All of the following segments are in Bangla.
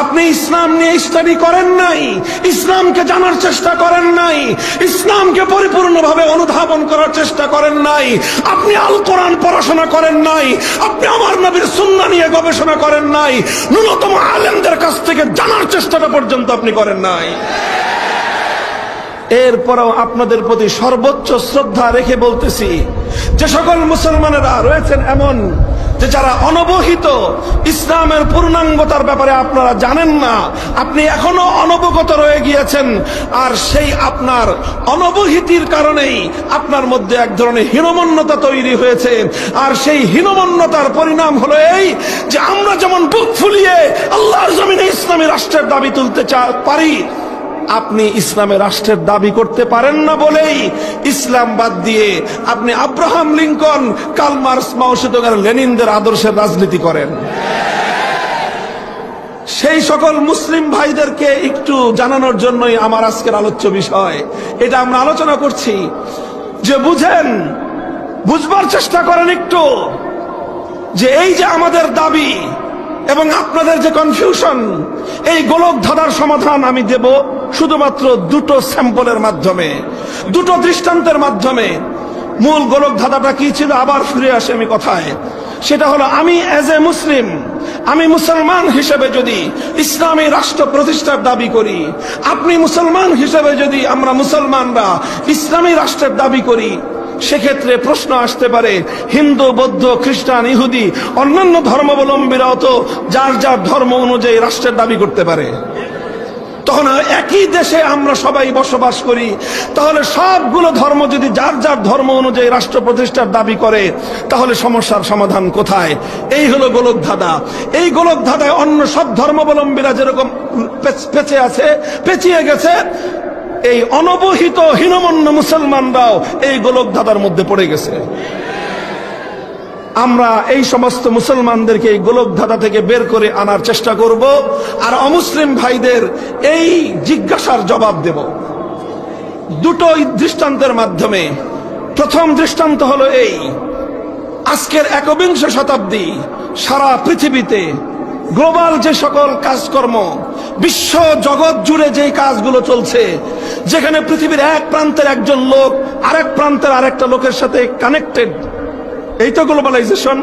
আপনি ইসলাম নিয়ে স্টাডি করেন নাই, ইসলামকে জানার চেষ্টা করেন নাই, ইসলামকে পরিপূর্ণভাবে অনুধাবন করার চেষ্টা করেন নাই, আপনি আল কোরআন পড়াশোনা করেন নাই, আপনি আমার নবীর সুন্না নিয়ে গবেষণা করেন নাই, ন্যূনতম আলেমদের কাছ থেকে জানার চেষ্টাটা পর্যন্ত আপনি করেন নাই। এরপরেও আপনাদের প্রতি সর্বোচ্চ শ্রদ্ধা রেখে বলতেছি, যে সকল মুসলমানেরা রয়েছেন এমন, যে যারা অনবহিত ইসলামের পূর্ণাঙ্গতার ব্যাপারে আপনারা জানেন না। আপনি এখনও অনবগত রয়ে গিয়েছেন। আর সেই আপনার অনবহিতির কারণেই আপনার মধ্যে এক ধরনের হীনমন্যতা তৈরি হয়েছে। আর সেই হীনমন্যতার পরিণাম হলো এই যে আমরা যেমন বুক ফুলিয়ে আল্লাহর জমিনে ইসলামী রাষ্ট্রের দাবি তুলতে পারি, আপনি ইসলামের রাষ্ট্রের দাবি করতে পারেন না বলেই ইসলাম বাদ দিয়ে আপনি আব্রাহাম লিঙ্কন কালমার্স মাওসেদগার লেনিনদের আদর্শের রাজনীতি করেন। সেই সকল মুসলিম ভাইদেরকে একটু জানানোর জন্যই আমার আজকের আলোচ্য বিষয়। এটা আমরা আলোচনা করছি। যে বুঝেন, বুঝবার চেষ্টা করেন একটু যে এই যে আমাদের দাবি এবং আপনাদের যে কনফিউশন এই গোলক ধাঁধার সমাধান আমি দেব শুধুমাত্র দুটো স্যাম্পলের মাধ্যমে, দুটো দৃষ্টান্তের মাধ্যমে। মূল গোলক ধাঁধাটা কি ছিল? আবার ফিরে আসে আমি কথায়। সেটা হলো, আমি অ্যাজ এ মুসলিম আমি মুসলমান হিসেবে যদি ইসলামী রাষ্ট্র প্রতিষ্ঠার দাবি করি, আপনি মুসলমান হিসেবে যদি আমরা মুসলমানরা ইসলামী রাষ্ট্রের দাবি করি, সেক্ষেত্রে প্রশ্ন আসতে পারে, হিন্দু, বৌদ্ধ, খ্রিস্টান, ইহুদি, অন্যান্য ধর্মাবলম্বীরাও তো যার যার ধর্ম অনুযায়ী রাষ্ট্রের দাবি করতে পারে। তখন একই দেশে আমরা সবাই বসবাস করি। তাহলে সবগুলো ধর্ম যদি যার যার ধর্ম অনুযায়ী রাষ্ট্র প্রতিষ্ঠার দাবি করে, তাহলে সমস্যার সমাধান কোথায়? এই হলো গোলক ধাঁধা এই গোলক ধাঁধায় অন্য সব ধর্মাবলম্বীরা যেরকম পেঁচে আছে, পেঁচিয়ে গেছে, এই অনবহিত হীনমন্য মুসলমানরাও এই গোলক ধাঁধার মধ্যে পড়ে গেছে। আমরা এই সমস্ত মুসলমানদেরকে এই গোলক ধাঁধা থেকে বের করে আনার চেষ্টা করব, আর অমুসলিম ভাইদের এই জিজ্ঞাসার জবাব দেব। দুটো দৃষ্টান্তের মাধ্যমে। প্রথম দৃষ্টান্ত হলো এই, আজকের একবিংশ শতাব্দী সারা পৃথিবীতে গ্লোবাল যে সকল কাজকর্ম, বিশ্ব জগৎ জুড়ে যে কাজগুলো চলছে, যেখানে পৃথিবীর এক প্রান্তের একজন লোক, আরেক প্রান্তের আরেকটা লোকের সাথে কানেক্টেড এই তো গ্লোবালাইজেশন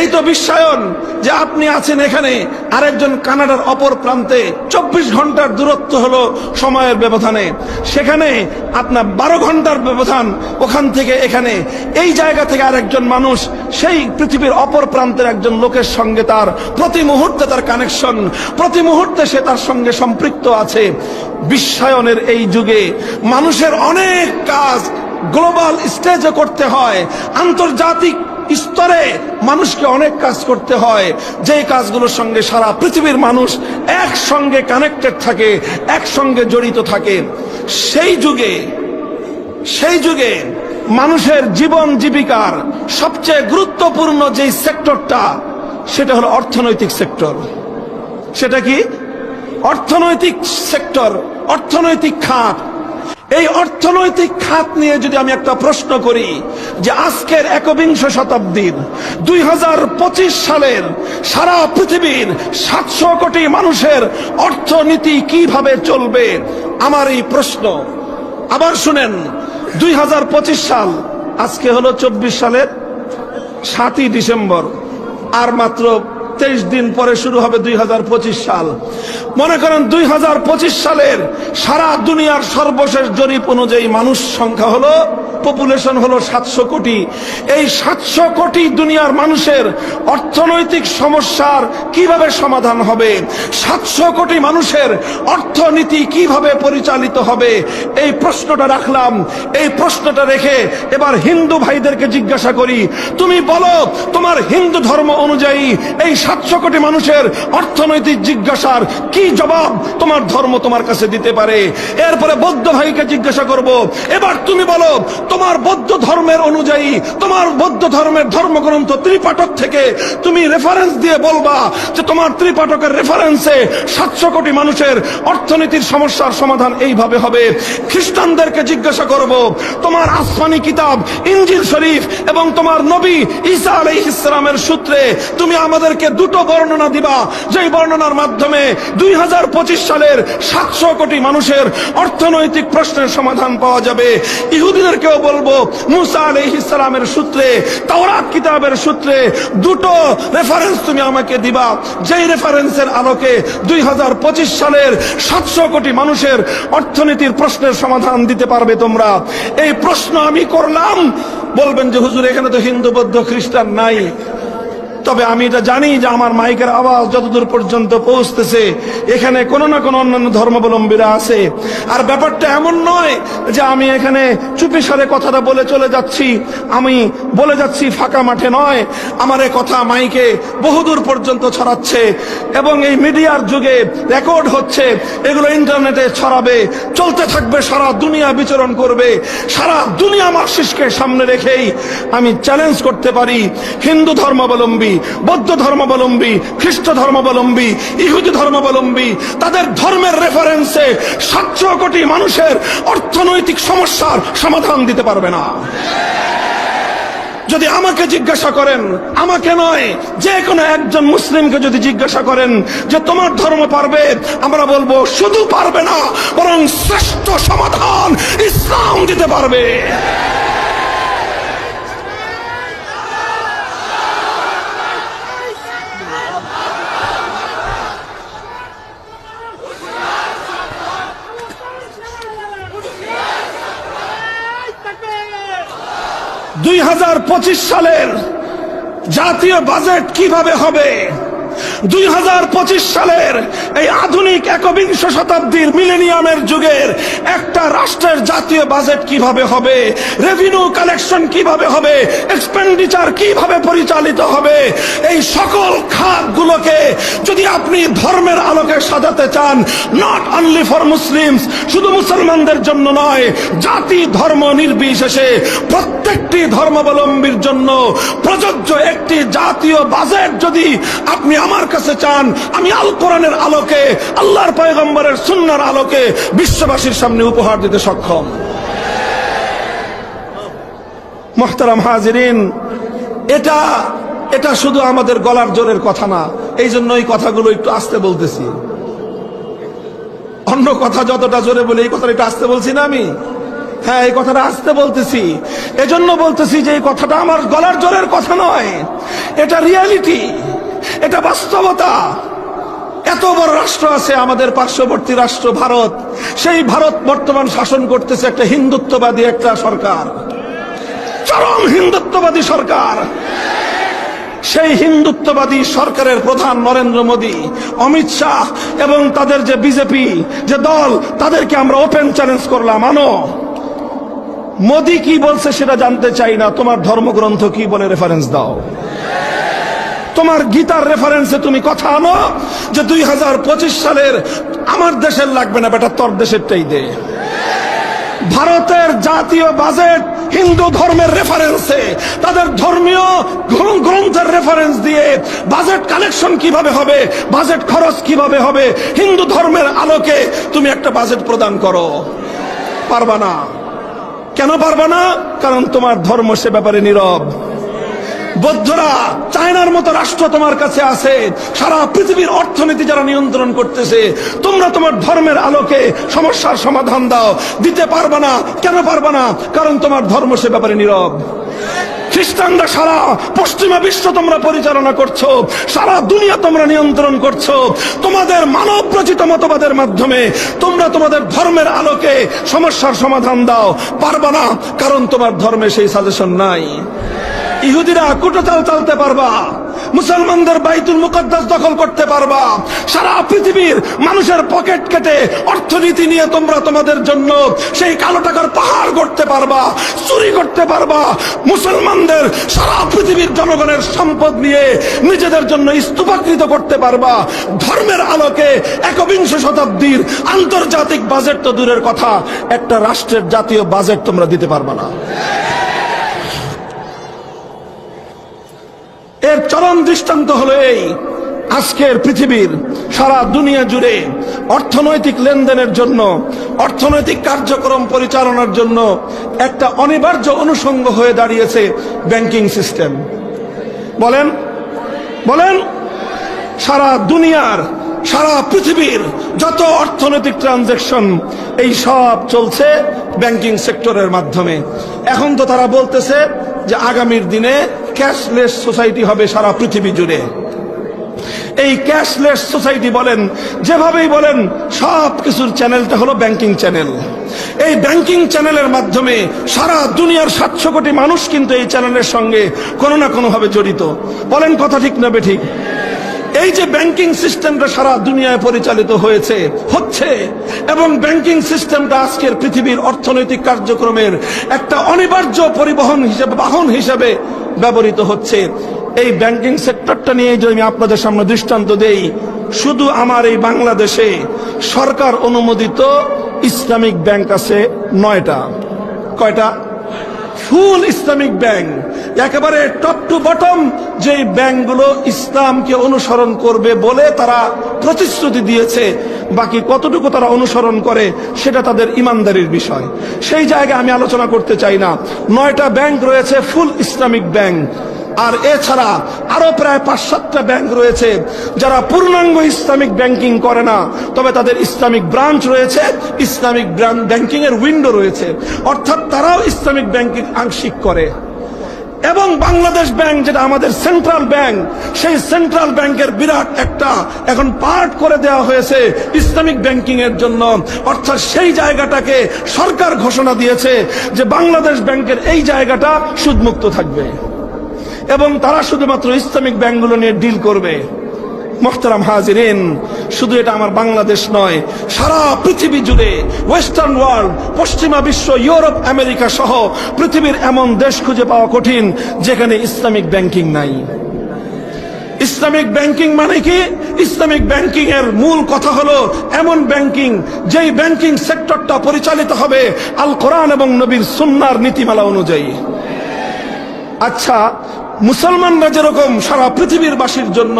এই তো বিশ্বায়ন যে আপনি আছেন এখানে, আরেকজন কানাডার অপর প্রান্তে। চব্বিশ ঘণ্টার দূরত্ব হলো সময়ের ব্যবধানে। সেখানে আপনার বারো ঘণ্টার ব্যবধান ওখান থেকে এখানে। এই জায়গা থেকে আরেকজন মানুষ, সেই পৃথিবীর অপর প্রান্তের একজন লোকের সঙ্গে তার প্রতি মুহূর্তে তার কানেকশন প্রতি মুহূর্তে সে তার সঙ্গে সম্পৃক্ত আছে। বিশ্বায়নের এই যুগে মানুষের অনেক কাজ গ্লোবাল স্টেজে করতে হয়। আন্তর্জাতিক স্তরে মানুষকে অনেক কাজ করতে হয়। যে কাজগুলোর সঙ্গে সারা পৃথিবীর মানুষ একসঙ্গে কানেক্টেড থাকে, একসঙ্গে জড়িত থাকে। সেই যুগে সেই যুগে মানুষের জীবন জীবিকার সবচেয়ে গুরুত্বপূর্ণ যে সেক্টরটা, সেটা হলো অর্থনৈতিক সেক্টর। সেটা কি? অর্থনৈতিক সেক্টর, অর্থনৈতিক খাত। এই অর্থনৈতিক খাত নিয়ে যদি আমি একটা প্রশ্ন করি যে আজকের একবিংশ শতাব্দীর দুই সালের সারা পৃথিবীর সাতশো কোটি মানুষের অর্থনীতি কীভাবে চলবে, আমার এই প্রশ্ন। আবার শুনেন, দুই হাজার পঁচিশ সাল, আজকে হলো চব্বিশ সালের সাতই ডিসেম্বর, আর মাত্র তেইশ দিন পরে শুরু হবে দুই হাজার পঁচিশ সাল। মনে করেন দুই সালের সারা দুনিয়ার সর্বশেষ জরিপ অনুযায়ী মানুষ সংখ্যা হলো পপুলেশন হলো সাতশো কোটি। এই সাতশো কোটি দুনিয়ার মানুষের অর্থনৈতিক সমস্যার কীভাবে সমাধান হবে? সাতশো কোটি মানুষের অর্থনীতি কীভাবে পরিচালিত হবে? এই প্রশ্নটা রাখলাম। এই প্রশ্নটা রেখে এবার হিন্দু ভাইদেরকে জিজ্ঞাসা করি, তুমি বলো, তোমার হিন্দু ধর্ম অনুযায়ী এই সাতশো কোটি মানুষের অর্থনৈতিক জিজ্ঞাসার কি জবাব তোমার ধর্ম তোমার কাছে দিতে পারে? এরপরে বৌদ্ধ ভাইকে জিজ্ঞাসা করব, এবার তুমি বলো, তোমার বৌদ্ধ ধর্মের অনুযায়ী, তোমার বৌদ্ধ ধর্মের ধর্মগ্রন্থ ত্রিপাঠক থেকে তুমি রেফারেন্স দিয়ে বলবা যে তোমার ত্রিপাঠকের রেফারেন্সে সাতশো কোটি মানুষের অর্থনীতির সমস্যার সমাধান এইভাবে হবে। খ্রিস্টানদেরকে জিজ্ঞাসা করব, তোমার আসমানি কিতাব, ইঞ্জিল শরীফ এবং তোমার নবী ঈসা আলাইহিস ইসলামের সূত্রে তুমি আমাদেরকে দুটো বর্ণনা দিবা। যেই বর্ণনার মাধ্যমে দুই হাজার পঁচিশ সালের সাতশো কোটি মানুষের অর্থনৈতিক প্রশ্নের সমাধান পাওয়া যাবে। ইহুদিদেরকেও বলব, মুসা আলহ ইসলামের সূত্রে, তাওরাত কিতাবের সূত্রে দুটো রেফারেন্স তুমি আমাকে দিবা। যেই রেফারেন্সের আলোকে দুই হাজার পঁচিশ সালের সাতশো কোটি মানুষের অর্থনীতির প্রশ্নের সমাধান দিতে পারবে তোমরা। এই প্রশ্ন আমি করলাম। বলবেন যে, হুজুর, এখানে তো হিন্দু, বৌদ্ধ, খ্রিস্টান নাই। তবে আমি এটা জানি যে আমার মাইকের আওয়াজ যতদূর পর্যন্ত পৌঁছতেছে, এখানে কোনো না কোনো অন্যান্য ধর্মাবলম্বীরা আছে। আর ব্যাপারটা এমন নয় যে আমি এখানে চুপি সারে কথাটা বলে চলে যাচ্ছি, আমি বলে যাচ্ছি ফাঁকা মাঠে নয়। আমার এ কথা মাইকে বহুদূর পর্যন্ত ছড়াচ্ছে এবং এই মিডিয়ার যুগে রেকর্ড হচ্ছে, এগুলো ইন্টারনেটে ছড়াবে, চলতে থাকবে, সারা দুনিয়া বিচরণ করবে, সারা দুনিয়া মার্কসিসকে সামনে রেখেই আমি চ্যালেঞ্জ করতে পারি হিন্দু ধর্মাবলম্বী বৌদ্ধ ধর্মাবলম্বী খ্রিস্ট ধর্মাবলম্বী ইহুদি ধর্মাবলম্বী তাদের ধর্মের রেফারেন্সে সাতশো কোটি মানুষের অর্থনৈতিক সমস্যার সমাধান দিতে পারবে না। যদি আমাকে জিজ্ঞাসা করেন, আমাকে নয়, যে কোনো একজন মুসলিমকে যদি জিজ্ঞাসা করেন যে তোমার ধর্ম পারবে, আমরা বলব শুধু পারবে না, বরং শ্রেষ্ঠ সমাধান ইসলাম দিতে পারবে। দুই হাজার পঁচিশ সালের জাতীয় বাজেট কীভাবে হবে? দুই হাজার পঁচিশ সালের এই আধুনিক একবিংশ শতাব্দীর মিলেনিয়ামের যুগের একটা রাষ্ট্রের জাতীয় বাজেট কীভাবে হবে রেভিনিউ কালেকশন কীভাবে হবে এক্সপেন্ডিচার কীভাবে পরিচালিত হবে, এই সকল খাতগুলোকে যদি আপনি ধর্মের আলোকে সাজাতে চান নট অনলি ফর মুসলিমস শুধু মুসলমানদের জন্য নয়, জাতি ধর্ম নির্বিশেষে প্রত্যেকটি ধর্মাবলম্বীর জন্য প্রযোজ্য একটি জাতীয় বাজেট যদি আপনি আমার কাছে চান, আমি আল কোরআনের আলোকে, আল্লাহর পয়গম্বরের সুন্নার আলোকে বিশ্ববাসীর সামনে উপহার দিতে সক্ষম। মোহতারাম হাজিরিন, এটা এটা শুধু আমাদের গলার জোরের কথা না, এই জন্য এই কথাগুলো একটু আস্তে বলতেছি। অন্য কথা যতটা জোরে বলি, এই কথাটা একটু আস্তে বলছি না আমি? হ্যাঁ এই কথাটা আসতে বলতেছি। এজন্য বলতেছি যে এই কথাটা আমার গলার জোরের কথা নয়, এটা রিয়ালিটি এটা বাস্তবতা। এত বড় রাষ্ট্র আছে আমাদের পার্শ্ববর্তী রাষ্ট্র ভারত। সেই ভারত বর্তমান শাসন করতেছে একটা হিন্দুত্ববাদী একটা সরকার। চরম হিন্দুত্ববাদী সরকার। সেই হিন্দুত্ববাদী সরকারের প্রধান নরেন্দ্র মোদী, অমিত শাহ এবং তাদের যে বিজেপি, যে দল, তাদেরকে আমরা ওপেন চ্যালেঞ্জ করলাম। আনো, মোদী কি বলছে সেটা জানতে চাই না। তোমার ধর্মগ্রন্থ কি বলে রেফারেন্স দাও। তোমার গীতার রেফারেন্সে তুমি কথা আনো যে দুই হাজার পঁচিশ সালের আমার দেশের লাগবে না বেটা, তোর দেশেরটাই দে। ভারতের জাতীয় বাজেট হিন্দু ধর্মের রেফারেন্সে তাদের ধর্মীয় গ্রন্থের রেফারেন্স দিয়ে বাজেট কালেকশন কীভাবে হবে, বাজেট খরচ কীভাবে হবে, হিন্দু ধর্মের আলোকে তুমি একটা বাজেট প্রদান করো। পারবা না। কেন পারবা না? কারণ তোমার ধর্ম সে ব্যাপারে নীরব। বৌদ্ধরা চায়নার মতো রাষ্ট্র তোমার কাছে আছে। সারা পৃথিবীর অর্থনীতি যারা নিয়ন্ত্রণ করতেছে, তোমরা তোমার ধর্মের আলোকে সমস্যার সমাধান দাও। দিতে পারবে না, কেন পারবে না? কারণ তোমার ধর্ম সে ব্যাপারে নীরব। খ্রিস্টানরা সারা পশ্চিমা বিশ্ব তোমরা পরিচালনা করছ, সারা দুনিয়া তোমরা নিয়ন্ত্রণ করছ। তোমাদের মানব রচিত মতবাদের মাধ্যমে তোমরা তোমাদের ধর্মের আলোকে সমস্যার সমাধান দাও। পারবা না, কারণ তোমার ধর্মে সেই সাজেশন নাই। ইহুদিরা কুটোচাল চালতে পারবা। মুসলমানদের বাইতুল মুকদ্দাস দখল করতে পারবা। সারা পৃথিবীর মানুষের পকেট কেটে অর্থনীতি নিয়ে তোমরা তোমাদের জন্য সেই কালো টাকার পাহাড় করতে পারবা, চুরি করতে পারবা। মুসলমানদের সারা পৃথিবীর জনগণের সম্পদ নিয়ে নিজেদের জন্য স্তূপাকৃত করতে পারবা। ধর্মের আলোকে একবিংশ শতাব্দীর আন্তর্জাতিক বাজেট তো দূরের কথা, একটা রাষ্ট্রের জাতীয় বাজেট তোমরা দিতে পারবা না। এর চরম দৃষ্টান্ত হলো এই আজকের পৃথিবীর সারা দুনিয়া জুড়ে অর্থনৈতিক লেনদেনের জন্য, অর্থনৈতিক কার্যক্রম পরিচালনার জন্য একটা অনিবার্য অনুষঙ্গ হয়ে দাঁড়িয়েছে ব্যাংকিং সিস্টেম। বলেন বলেন, সারা দুনিয়ার, সারা পৃথিবীর যত অর্থনৈতিক ট্রানজেকশন এই সব চলছে ব্যাংকিং সেক্টরের মাধ্যমে। এখন তো তারা বলতেছে যে আগামীর দিনে ক্যাশলেস সোসাইটি হবে সারা পৃথিবী জুড়ে। এই ক্যাশলেস সোসাইটি বলেন, যেভাবেই বলেন সব কিছুর চ্যানেলটা হলো ব্যাংকিং চ্যানেল এই ব্যাংকিং চ্যানেলের মাধ্যমে সারা দুনিয়ার সাতশো কোটি মানুষ কিন্তু এই চ্যানেলের সঙ্গে কোনো না কোনোভাবে জড়িত। বলেন কথা ঠিক না ঠিক এই যে ব্যাংকিং সিস্টেমটা সারা দুনিয়ায় পরিচালিত হয়েছে, হচ্ছে, এবং ব্যাংকিং সিস্টেমটা আজকের পৃথিবীর অর্থনৈতিক কার্যক্রমের একটা অনিবার্য পরিবহন হিসেবে, বাহন হিসেবে ব্যবহৃত হচ্ছে। এই ব্যাংকিং সেক্টরটা নিয়ে যদি আমি আপনাদের সামনে দৃষ্টান্ত দেই, শুধু আমার এই বাংলাদেশে সরকার অনুমোদিত ইসলামিক ব্যাংক আছে নয়টা। কয়টা? ফুল ইসলামিক ব্যাংক একেবারে টপ টু বটম যে ব্যাংকগুলো ইসলামকে অনুসরণ করবে বলে তারা প্রতিশ্রুতি দিয়েছে। বাকি কতটুকু তারা অনুসরণ করে সেটা তাদের ইমানদারির বিষয়। সেই জায়গায় আমি আলোচনা করতে চাই না। নয়টা ব্যাংক রয়েছে, ফুল ইসলামিক ব্যাংক। আর এছাড়া আরও প্রায় পাঁচ সাতটা ব্যাংক রয়েছে যারা পূর্ণাঙ্গ ইসলামিক ব্যাংকিং করে না। তবে তাদের ইসলামিক ব্রাঞ্চ রয়েছে, ইসলামিক ব্যাংকিং এর উইন্ডো রয়েছে। অর্থাৎ তারাও ইসলামিক ব্যাংকিং আংশিক করে। এবং বাংলাদেশ ব্যাংক যেটা আমাদের সেন্ট্রাল ব্যাংক, সেই সেন্ট্রাল ব্যাংকের বিরাট একটা এখন পার্ট করে দেওয়া হয়েছে ইসলামিক ব্যাংকিং এর জন্য। অর্থাৎ সেই জায়গাটাকে সরকার ঘোষণা দিয়েছে যে বাংলাদেশ ব্যাংকের এই জায়গাটা সুদমুক্ত থাকবে। এবং তারা শুধুমাত্র ইসলামিক ব্যাংকগুলো নিয়ে ডিল করবে। মোহতারাম হাজিরিন, শুধু এটা আমার বাংলাদেশ নয়, সারা পৃথিবী জুড়ে ওয়েস্টার্ন ওয়ার্ল্ড পশ্চিমা বিশ্ব ইউরোপ আমেরিকা সহ পৃথিবীর এমন দেশ খুঁজে পাওয়া কঠিন, যেখানে ইসলামিক ব্যাংকিং নাই। ইসলামিক ব্যাংকিং মানে কি? ইসলামিক ব্যাংকিং এর মূল কথা হলো এমন ব্যাংকিং, যেই ব্যাংকিং সেক্টরটা পরিচালিত হবে আল কোরআন এবং নবীর সুন্নার নীতিমালা অনুযায়ী। আচ্ছা মুসলমানরা যেরকম সারা পৃথিবীর বাসীর জন্য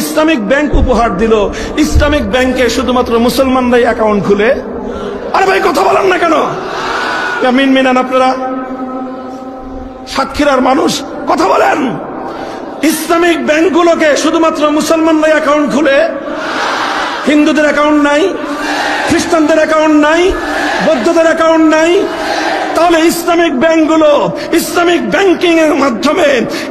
ইসলামিক ব্যাংক উপহার দিল, ইসলামিক ব্যাংকে শুধুমাত্র মুসলমানরাই অ্যাকাউন্ট খুলে, আরে ভাই কথা বলেন না কেন? মিন মিনান আপনারা? সাক্ষীরার মানুষ, কথা বলেন। ইসলামিক ব্যাংকগুলোকে শুধুমাত্র মুসলমানরাই অ্যাকাউন্ট খুলে, হিন্দুদের অ্যাকাউন্ট নাই, খ্রিস্টানদের অ্যাকাউন্ট নাই, বৌদ্ধদের অ্যাকাউন্ট নাই তাহলে ইসলামিক ব্যাংকগুলো ইসলামিক ব্যাংকিং এর মাধ্যমে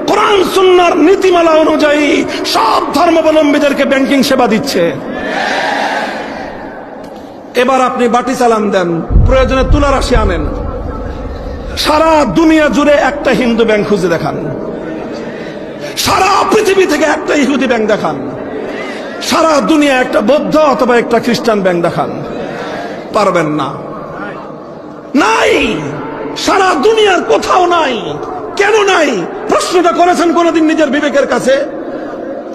কোরআন, সুন্নার নীতিমালা অনুযায়ী সব ধর্মাবলম্বীদেরকে ব্যাংকিং সেবা দিচ্ছে। এবার আপনি বাটি চালান দেন, প্রয়োজনে তুলা রাশি আনেন। সারা দুনিয়া জুড়ে একটা হিন্দু ব্যাংক খুঁজে দেখান। সারা পৃথিবী থেকে একটা ইহুদি ব্যাংক দেখান। সারা দুনিয়া একটা বৌদ্ধ অথবা একটা খ্রিস্টান ব্যাংক দেখান। পারবেন না। নাই! সারা দুনিয়ার কোথাও নাই! কেন নাই? প্রশ্নটা করেছেন কোনদিন নিজের বিবেকের কাছে?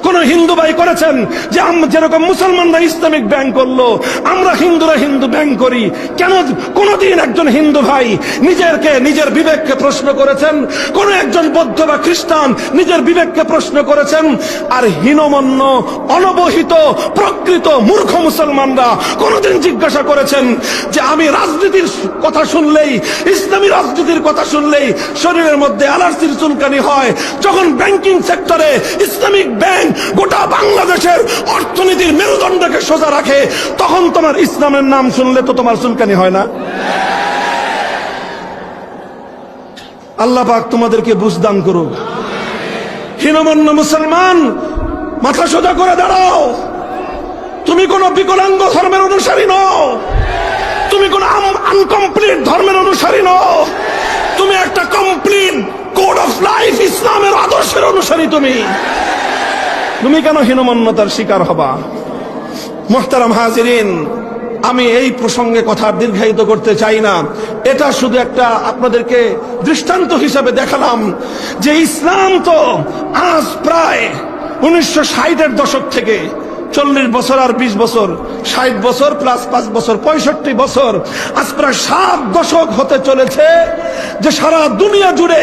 কোন হিন্দু ভাই করেছেন যে আম- যেরকম মুসলমানরা ইসলামিক ব্যাংক করল, আমরা হিন্দুরা হিন্দু ব্যাংক করি। কেন কোনদিন একজন হিন্দু ভাই নিজেরকে, নিজের বিবেককে প্রশ্ন করেছেন? কোন একজন বৌদ্ধ বা খ্রিস্টান নিজের বিবেককে প্রশ্ন করেছেন? আর হীনমন্য, অনবহিত, প্রকৃত মূর্খ মুসলমানরা কোনদিন জিজ্ঞাসা করেছেন যে আমি রাজনীতির কথা শুনলেই, ইসলামী রাজনীতির কথা শুনলেই শরীরের মধ্যে অ্যালার্জির চুলকানি হয়। যখন ব্যাংকিং সেক্টরে ইসলামিক ব্যাংক গোটা বাংলাদেশের অর্থনীতির মেরুদণ্ডকে সোজা রাখে, তখন তোমার ইসলামের নাম শুনলে তো তোমার চুলকানি হয় না। আল্লাহ পাক তোমাদেরকে বুঝদান করুক। হীনমন্য মুসলমান, মাথা সোজা করে দাঁড়াও। তুমি কোন বিকলাঙ্গ ধর্মের অনুসারী নও। তুমি কোন আনকমপ্লিট ধর্মের অনুসারী নও। তুমি একটা কমপ্লিট কোড অফ লাইফ ইসলামের আদর্শের অনুসারী তুমি। তুমি কেন হীনমন্যতার শিকার হবা? মোহতারাম হাজিরিন, আমি এই প্রসঙ্গে কথা দীর্ঘায়িত করতে চাই না। এটা শুধু একটা আপনাদেরকে দৃষ্টান্ত হিসাবে দেখালাম যে ইসলাম তো আজ প্রায় উনিশশো ষাটের দশক থেকে চল্লিশ বছর আর বিশ বছর, ষাট বছর প্লাস পাঁচ বছর, পঁয়ষট্টি বছর, আজ প্রায় সাত দশক হতে চলেছে যে সারা দুনিয়া জুড়ে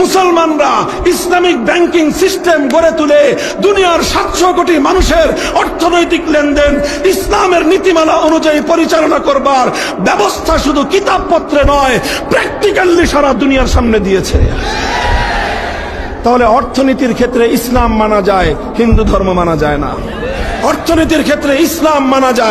মুসলমানরা ইসলামিক ব্যাংকিং সিস্টেম গড়ে তুলে দুনিয়ার সাতশো কোটি মানুষের অর্থনৈতিক লেনদেন, ইসলামের নীতিমালা অনুযায়ী পরিচালনা করবার ব্যবস্থা শুধু কিতাবপত্রে নয় প্র্যাকটিক্যালি সারা দুনিয়ার সামনে দিয়েছে। তাহলে অর্থনীতির ক্ষেত্রে ইসলাম মানা যায়, হিন্দু ধর্ম মানা যায় না। অর্থনীতির ক্ষেত্রে ইসলাম মানা যায়।